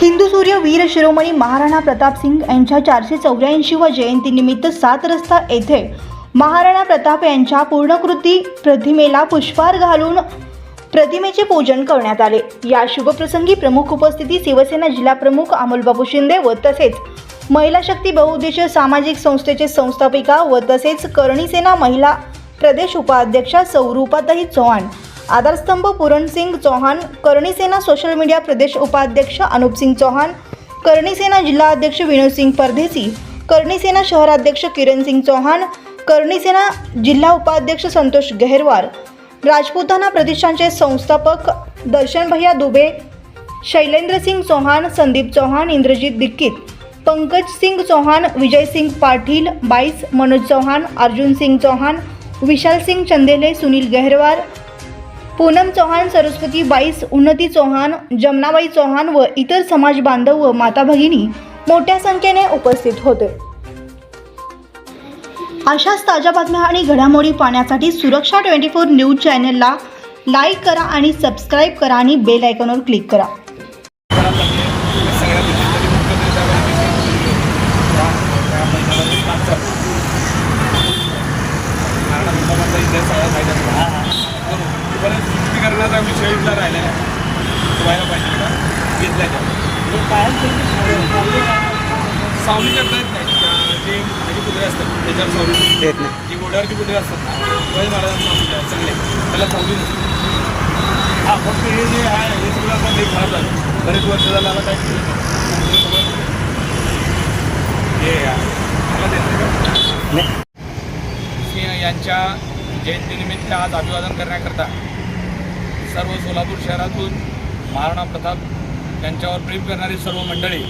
हिंदू सूर्य वीर शिरोमणी महाराणा प्रताप सिंग यांच्या चारशे चौऱ्याऐंशीव्या जयंतीनिमित्त सात रस्ता येथे महाराणा प्रताप यांच्या पूर्णकृती प्रतिमेला पुष्पहार घालून प्रतिमेचे पूजन करण्यात आले. या शुभप्रसंगी प्रमुख उपस्थिती शिवसेना जिल्हाप्रमुख अमोलबाबू शिंदे व तसेच महिला शक्ती बहुउद्देशीय सामाजिक संस्थेचे संस्थापिका व तसेच करणी सेना महिला प्रदेश उपाध्यक्षा सौरूपाताई चव्हाण. आधारस्तंभ पूरणसिंग चौहान कर्णीसेना सोशल मीडिया प्रदेश उपाध्यक्ष अनुपसिंग चौहान कर्णीसेना जिल्हाध्यक्ष विनोदसिंग परदेसी कर्णीसेना शहराध्यक्ष किरणसिंग चौहान कर्णीसेना जिल्हा उपाध्यक्ष संतोष गेहरवार राजपुताना प्रतिष्ठानचे संस्थापक दर्शन भैया दुबे शैलेंद्रसिंग चौहान संदीप चौहान इंद्रजित दिक्कीत पंकज सिंग चौहान विजय सिंग पाटील बाईस मनोज चौहान अर्जुन सिंग चौहान विशाल सिंग चंदेले सुनील गेहरवार पूनम चौहान सरस्वती बाईस उन्नती चौहान जमनाबाई चौहान व इतर समाज बांधव व माता भगिनी मोठ्या संख्येने उपस्थित होते. अशाच ताज्या बातम्या आणि घडामोडी पाहण्यासाठी सुरक्षा ट्वेंटी फोर न्यूज चॅनलला लाईक करा आणि सबस्क्राईब करा आणि बेल आयकॉनवर क्लिक करा सगळ्या गोष्टी मुख्यमंत्री साहेबांनी काम चालू महाराणा प्रतापांचा इतिहास सगळा माहीत असतो परत शुद्धीकरणाचा विषय इथला राहिलेला आहे. तो व्हायला पाहिजे का घेतल्याच्या सावली करता येत नाही. त्या- जे म्हणजे कुत्रे असतात त्याच्यावर सावली येत नाही. जी घोड्यावरची कुत्रे असतात ना शिवाजी महाराजांना चांगले. त्याला सावली नसते हा फक्त हे जे आहे हे सगळं आता लई खराब झालं. बरेच वर्ष झालं आता काय हे हे यांच्या जयंतीनिमित्त आज अभिवादन करण्याकरता सर्व सोलापूर शहरातून महाराणा प्रताप यांच्यावर प्रेम करणारी सर्व मंडळी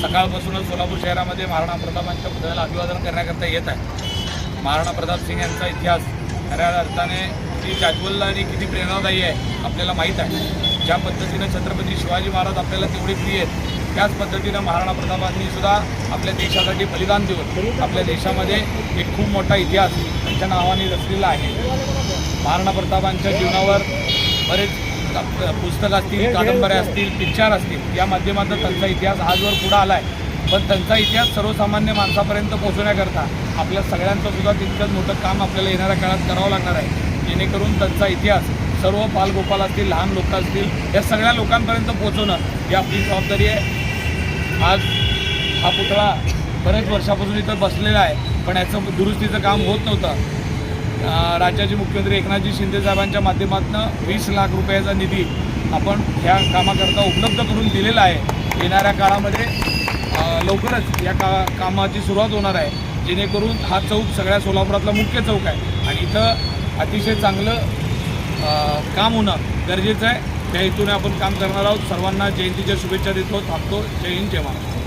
सकाळपासूनच सोलापूर शहरामध्ये महाराणा प्रतापांच्या पुतळ्याला अभिवादन करण्याकरता येत आहे महाराणा प्रताप सिंग यांचा इतिहास खऱ्या अर्थाने किती जाज्वल्य आणि किती प्रेरणादायी आहे आपल्याला माहीत आहे. ज्या पद्धतीनं छत्रपती शिवाजी महाराज आपल्याला तेवढे प्रिय आहेत त्याच पद्धतीनं महाराणा प्रतापांनी सुद्धा आपल्या देशासाठी बलिदान देऊन आपल्या देशामध्ये एक खूप मोठा इतिहास त्यांच्या नावाने रचलेला आहे. महाराणा प्रतापांच्या जीवनावर बरेच पुस्तकं असतील कादंबऱ्या असतील पिक्चर असतील या माध्यमातून त्यांचा इतिहास आजवर पुढं आला आहे पण त्यांचा इतिहास सर्वसामान्य माणसापर्यंत पोहोचवण्याकरता आपल्या सगळ्यांचं सुद्धा तितकंच मोठं काम आपल्याला येणाऱ्या काळात करावं लागणार आहे. जेणेकरून त्यांचा इतिहास सर्व बालगोपाल असतील लहान लोक असतील या सगळ्या लोकांपर्यंत पोहोचवणं ही आपली जबाबदारी आहे. आज हा पुतळा बरेच वर्षापासून इथं बसलेला आहे पण याचं दुरुस्तीचं काम होत नव्हतं. राज्याचे मुख्यमंत्री एकनाथजी शिंदे साहेबांच्या माध्यमातून वीस लाख रुपयाचा निधी आपण ह्या कामाकरता उपलब्ध करून दिलेला आहे. येणाऱ्या काळामध्ये लवकरच या का कामाची सुरुवात होणार आहे. जेणेकरून हा चौक सगळ्या सोलापुरातला मुख्य चौक आहे. आणि इथं अतिशय चांगलं काम होणं गरजेचं आहे. त्या हेतूने आपण काम करणार आहोत. सर्वांना जयंतीच्या शुभेच्छा देतो. थांबतो. जय हिंद जय महाराष्ट्र.